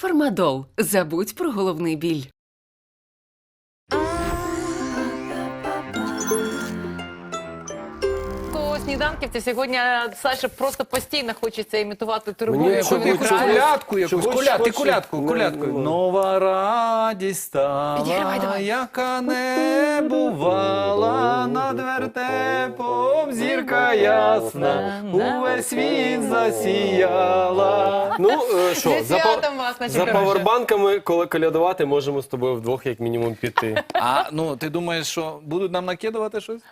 Фармадол. Забудь про головний біль. Ко сніданківці сьогодні Саша просто постійно хочеться імітувати турбу. Мені яку він якусь грає. колядку якусь, Чогось ти хоче. Ну, колядку. ну, Нова радість стала, Підігравай, давай. яка не бувала над вертепом, зірка ясна, увесь світ засіяла. Ну е, що, Зі за, святом пав- вас, наче за павербанками, коли колядувати, можемо з тобою вдвох як мінімум піти. А ну ти думаєш, що будуть нам накидувати щось?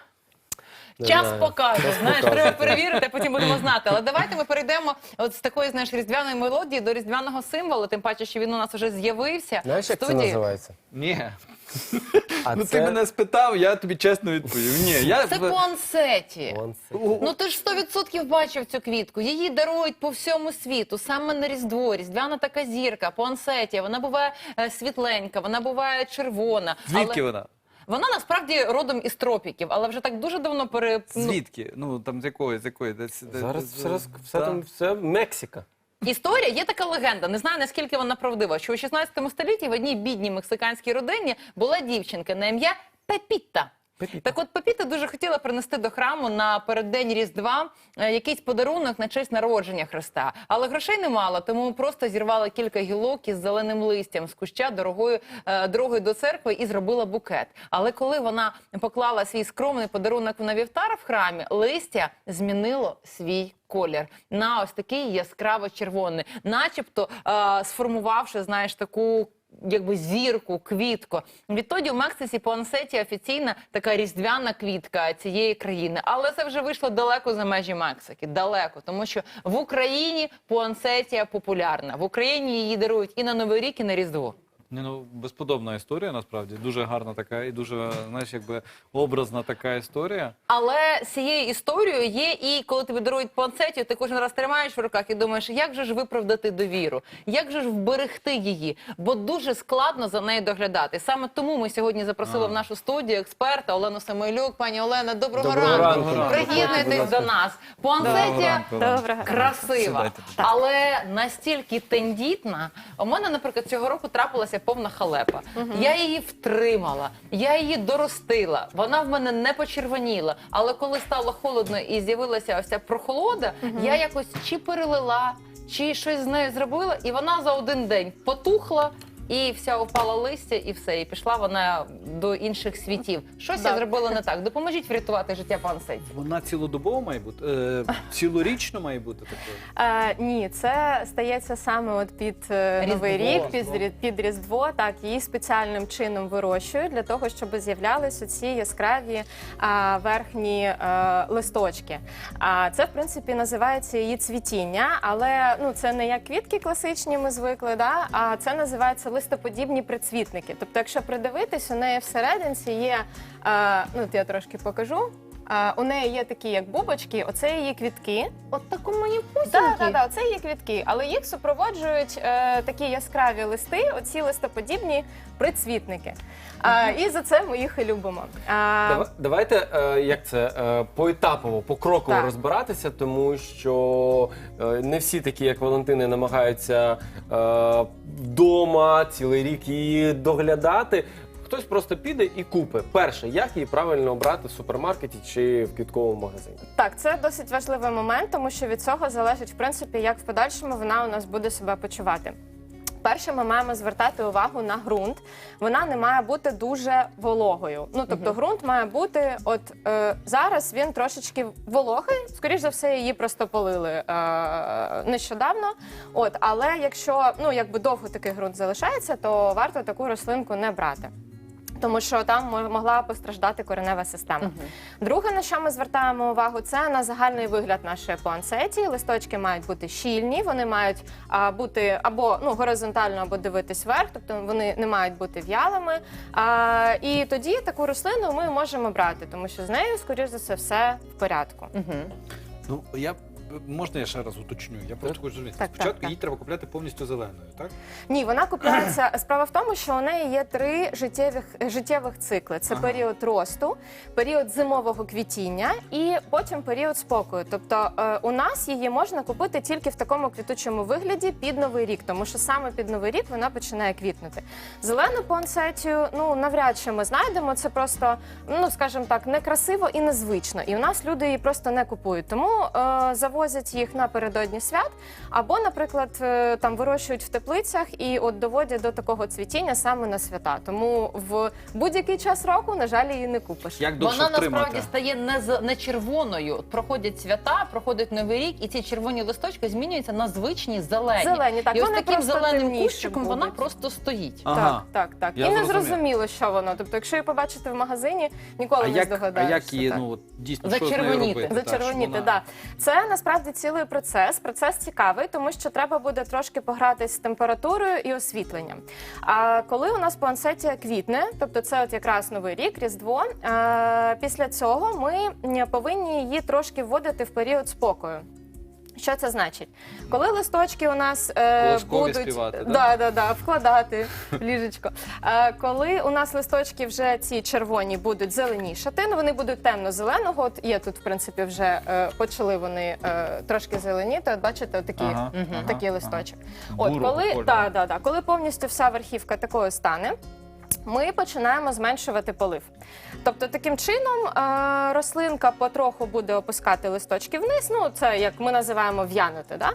Час покаже, знаєш, треба перевірити, а потім будемо знати. Але давайте ми перейдемо от з такої знаєш різдвяної мелодії до різдвяного символу. Тим паче, що він у нас вже з'явився. Знаєш, як це називається? Ні. А ну це... ти мене спитав, я тобі чесно відповів. Ні, я Це пуансеті. Ну ти ж 100% бачив цю квітку. Її дарують по всьому світу, саме на Різдво. Різдвяна така зірка, пуансетія. Вона буває е, світленька, вона буває червона. Звідки але... вона? Вона насправді родом із тропіків, але вже так дуже давно пере... ну, Звідки? Ну там з якої, з якої? Десь- Зараз все, роз... все Да. там все Мексика. Історія є така легенда. Не знаю наскільки вона правдива. Що у 16 столітті в одній бідній мексиканській родині була дівчинка на ім'я Пепіта. Так от Пепіта дуже хотіла принести до храму на переддень Різдва е, якийсь подарунок на честь народження Христа. Але грошей не мала, тому просто зірвала кілька гілок із зеленим листям з куща дорогою е, дорогою до церкви і зробила букет. Але коли вона поклала свій скромний подарунок на вівтар в храмі, листя змінило свій колір на ось такий яскраво червоний, начебто е, сформувавши, знаєш, таку. Якби зірку, квітку. Відтоді у Мексиці Пуансеті офіційна така різдвяна квітка цієї країни. Але це вже вийшло далеко за межі Мексики. Далеко, тому що в Україні пуансетія популярна. В Україні її дарують і на Новий рік, і на Різдво. Ні, ну безподобна історія, насправді. Дуже гарна така і дуже, знаєш, якби образна така історія. Але з цією історією є і коли тобі дарують панцетію, ти кожен раз тримаєш в руках і думаєш, як же ж виправдати довіру, як же ж вберегти її, бо дуже складно за нею доглядати. Саме тому ми сьогодні запросили А. в нашу студію експерта Олену Самойлюк. Пані Олена, доброго, Доброго ранку. ранку. Приєднуйтесь до нас. Доброго красива, але настільки тендітна. У мене, наприклад, цього року трапилася повна халепа. Я її втримала, я її доростила. Вона в мене не почервоніла. Але коли стало холодно і з'явилася ось ця прохолода, я якось чи перелила, чи щось з нею зробила, і вона за один день потухла. І вся упала листя, і все, і пішла вона до інших світів. Щось я Так. зробила не так. Допоможіть врятувати життя пансеті. Вона цілодобово має бути, е, цілорічно має бути такою. Е, ні, це стається саме от під е, Новий рік, під, Рі- під Різдво. Так, її спеціальним чином вирощують для того, щоб з'являлися ці яскраві а, верхні е, листочки. А це в принципі називається її цвітіння, але ну це не як квітки класичні, ми звикли, да? а це називається листоподібні прицвітники. Тобто, якщо придивитись, у неї всерединці є, е, ну я трошки покажу. Е, у неї є такі як бубочки, оце її квітки. От таку мені Так, так, так, це є квітки, але їх супроводжують е, такі яскраві листи, оці листоподібні прицвітники. А, і за це ми їх і любимо. А, Дава- Давайте, е, як це, е, поетапово, покроково Так. розбиратися, тому що е, не всі такі, як Валентини, намагаються е, вдома цілий рік її доглядати. Хтось просто піде і купить. Перше, як її правильно обрати в супермаркеті чи в квітковому магазині? Так, це досить важливий момент, тому що від цього залежить, в принципі, як в подальшому вона у нас буде себе почувати. Перше, ми маємо звертати увагу на ґрунт. Вона не має бути дуже вологою. Ну тобто, ґрунт має бути, от е, зараз він трошечки вологий. Скоріш за все, її просто полили е, нещодавно. От, але якщо ну якби довго такий ґрунт залишається, то варто таку рослинку не брати. Тому що там могла постраждати коренева система. Друге, на що ми звертаємо увагу, це на загальний вигляд нашої планцеті. Листочки мають бути щільні, вони мають а, бути або ну горизонтально, або дивитись вверх, тобто вони не мають бути в'ялими. А, і тоді таку рослину ми можемо брати, тому що з нею, скоріш за все, все в порядку. Угу. Ну я можна я ще раз уточню? Я просто хочу зрозуміти. Так, Спочатку так, так. її треба купляти повністю зеленою, так? Ні, вона купляється. Справа в тому, що у неї є три життєвих життєвих цикли: це Ага. період росту, період зимового квітіння і потім період спокою. Тобто е, у нас її можна купити тільки в такому квітучому вигляді під новий рік, тому що саме під новий рік вона починає квітнути. Зелену пуансетію, ну навряд чи ми знайдемо. Це просто, ну скажімо так, некрасиво і незвично. І у нас люди її просто не купують. Тому е, завозять їх напередодні свят, або, наприклад, е, там вирощують в теплицях і от доводять до такого цвітіння саме на свята. Тому в будь-який час року, на жаль, її не купиш. Як довше Вона втримати? насправді стає не з не червоною. Проходять свята, проходить новий рік, і ці червоні листочки змінюються на звичні зелені. Зелені, так і ось вони таким просто зеленим темніші кущиком вона будуть. просто стоїть. Ага. Так, так, так. Я і не зрозумів. зрозуміло, що воно. Тобто, якщо її побачите в магазині, ніколи А не як, а здогадаєшся. як її, так. ну, от, дійсно, що з нею Зачервоніти. робити? так, Зачервоніти, да. Це насправді цілий процес. Процес цікавий, тому що треба буде трошки погратися з температурою і освітленням. А коли у нас пуансетія квітне, тобто це от якраз новий рік, різдво. е, Після цього ми повинні її трошки вводити в період спокою. Що це значить? Коли листочки у нас е, Колоскові будуть співати, да? да, да, да, вкладати ліжечко. Е, коли у нас листочки вже ці червоні будуть зеленішати, ну вони будуть темно-зеленого. От є тут, в принципі, вже е, почали вони е, трошки зеленіти. От бачите, отакі, Ага, ага, такий ага. листочок. От Бурого коли, кольору. да, да, да, коли повністю вся верхівка такою стане. Ми починаємо зменшувати полив. Тобто, таким чином е, рослинка потроху буде опускати листочки вниз. Ну, це як ми називаємо в'янути. Да?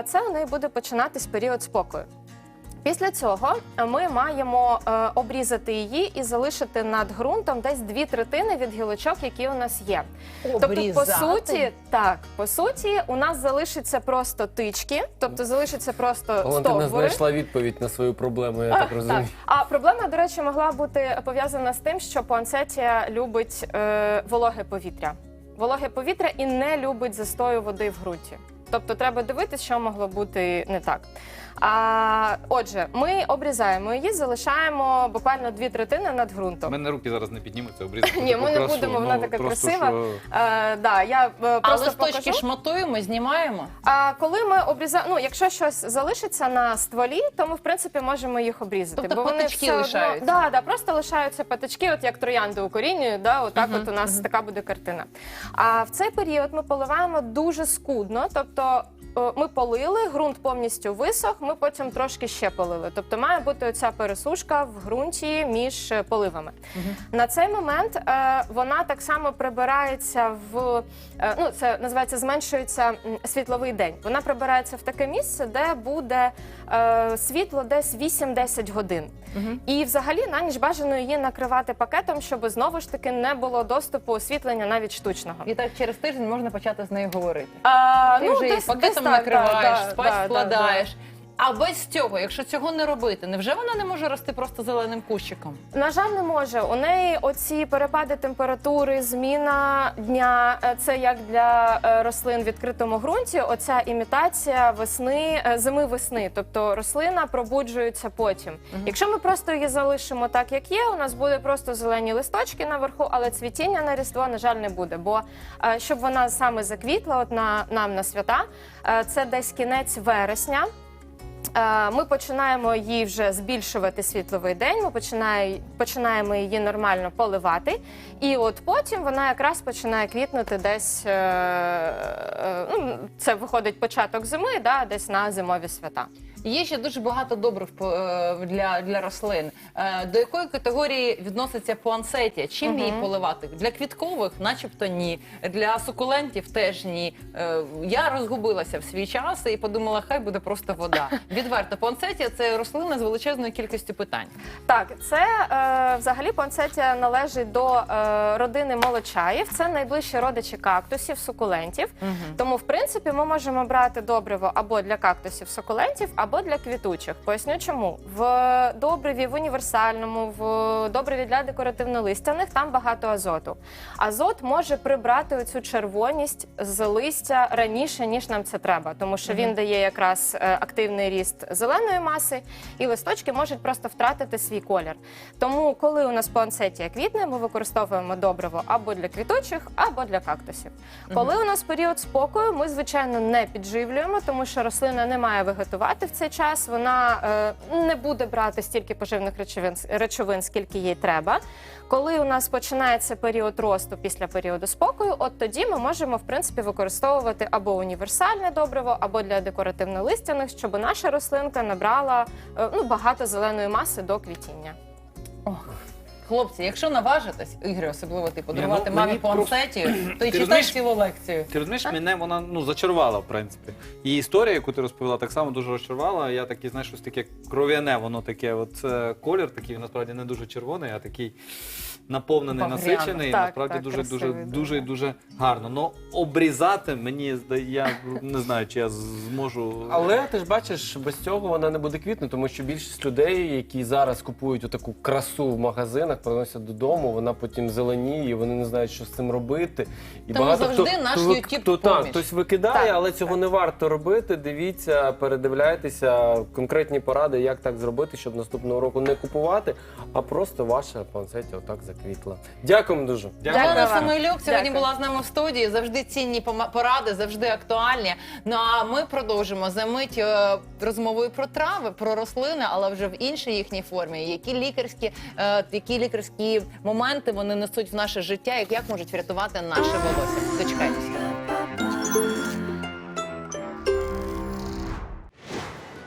Е, це у неї буде починатись період спокою. Після цього ми маємо е, обрізати її і залишити над ґрунтом десь дві третини від гілочок, які у нас є. Тобто, по суті, так, по суті, у нас залишиться просто тички, тобто залишиться просто Валентина стовбури. знайшла відповідь на свою проблему, я так розумію. А проблема, до речі, могла бути пов'язана з тим, що пуансетія любить е, вологе повітря. Вологе повітря і не любить застою води в ґрунті. Тобто треба дивитися, що могло бути не так. А, отже, ми обрізаємо її, залишаємо буквально дві третини над ґрунтом. У мене руки зараз не піднімуться обрізати. Ні, ми не будемо, вона Ну, така красива. що- Е, да, я е, А просто листочки покажу. шматуємо, знімаємо. А коли ми обрізаємо, ну якщо щось залишиться на стволі, то ми в принципі можемо їх обрізати. Тобто бо вони все одно- лишаються? Да, да, просто лишаються патички, от як троянди укорінюють, да, отак от у нас така буде картина. А в цей період ми поливаємо дуже скудно, тобто. Е, Ми полили, ґрунт повністю висох, ми потім трошки ще полили. Тобто має бути оця пересушка в ґрунті між е, поливами. На цей момент е, вона так само прибирається в е, ну це називається зменшується світловий день. Вона прибирається в таке місце, де буде е, світло десь 8-10 годин. І взагалі на ніч бажано її накривати пакетом, щоб знову ж таки не було доступу освітлення навіть штучного. І так через тиждень можна почати з нею говорити. А, Ти вже пакетом так, накриваєш, да, спать да, вкладаєш. А без цього, якщо цього не робити, невже вона не може рости просто зеленим кущиком? На жаль, не може. У неї оці перепади температури, зміна дня. е, Це як для е, рослин в відкритому ґрунті. Оця імітація весни, е, зими весни. Тобто рослина пробуджується потім. Якщо ми просто її залишимо так, як є, у нас буде просто зелені листочки наверху, але цвітіння на різдво, на жаль, не буде. Бо щоб вона саме заквітла, от на нам на свята, це десь кінець вересня. Е, Ми починаємо її вже збільшувати світловий день. Ми починає, починаємо її нормально поливати, і от потім вона якраз починає квітнути десь. е, е, ну, Це виходить початок зими, да, десь на зимові свята. Є ще дуже багато добрив для, для рослин. До якої категорії відноситься пуансетія? Чим Мгм. її поливати? Для квіткових, начебто, ні. Для сукулентів теж ні. Я розгубилася в свій час і подумала, хай буде просто вода. Відверто, пуансетія це рослина з величезною кількістю питань. Так, це е, взагалі пуансетія належить до е, родини молочаїв. Це найближчі родичі кактусів, сукулентів. Тому, в принципі, ми можемо брати добриво або для кактусів сукулентів, або для квітучих. Поясню чому. В добриві в універсальному, в добриві для декоративно-листяних там багато азоту. Азот може прибрати оцю червоність з листя раніше, ніж нам це треба, тому що він дає якраз е, активний ріст вміст зеленої маси, і листочки можуть просто втратити свій колір. Тому, коли у нас пуансетія квітне, ми використовуємо добриво або для квіточих, або для кактусів. Коли у нас період спокою, ми звичайно не підживлюємо, тому що рослина не має вегетувати в цей час. Вона е, не буде брати стільки поживних речовин, речовин, скільки їй треба. Коли у нас починається період росту після періоду спокою, от тоді ми можемо в принципі використовувати або універсальне добриво, або для декоративно-листяних, щоб наша рослинка набрала е, ну, багато зеленої маси до квітіння. Хлопці, якщо наважитесь, Ігор, особливо ти подарувати ну, мамі просто- то й читай цілу лекцію. Ти розумієш, мене вона ну зачарувала, в принципі. І історія, яку ти розповіла, так само дуже розчарувала. Я такий, знаєш, щось таке кров'яне, воно таке. От е, колір такий, насправді не дуже червоний, а такий наповнений, Багряно. насичений. Так, насправді так, дуже, дуже, красивий, дуже, дуже. дуже гарно. Ну обрізати мені здає, я не знаю, чи я зможу. Але ти ж бачиш, без цього вона не буде квітнути, тому що більшість людей, які зараз купують таку красу в магазинах, приносять додому, вона потім зеленіє, вони не знають, що з цим робити. І Тому завжди наш хто, YouTube хто, так, хтось викидає, Так, але цього не варто робити. Дивіться, передивляйтеся конкретні поради, як так зробити, щоб наступного року не купувати, а просто ваша пансетія отак заквітла. Дякуємо дуже. Дякую Дякую. Самойлюк сьогодні Дякую. була з нами в студії. Завжди цінні пома- поради, завжди актуальні. Ну а ми продовжимо за мить е, розмовою про трави, про рослини, але вже в іншій їхній формі. Які лікарські, е, які лікарські моменти вони несуть в наше життя, і як можуть врятувати наше волосся. Дочекайтеся.